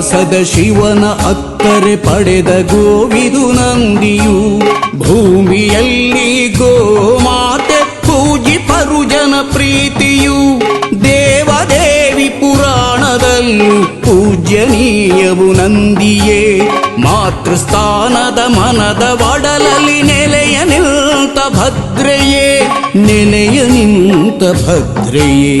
ಸದಾಶಿವನ ಅತ್ತರೆ ಪಡೆದ ಗೋವಿದು ನಂದಿಯು. ಭೂಮಿಯಲ್ಲಿ ಗೋಮಾತೆ ಪೂಜಿ ಪರುಜನ ಪ್ರೀತಿಯು. ದೇವದೇವಿ ಪುರಾಣದಲ್ಲೂ ಪೂಜ್ಯನೀಯವು ನಂದಿಯೇ. ಮಾತೃಸ್ಥಾನದ ಮನದ ಒಡಲಲ್ಲಿ ನೆಲೆಯ ನಿಂತ ಭದ್ರೆಯೇ. ನೆಲೆಯ ನಿಂತ ಭದ್ರೆಯೇ.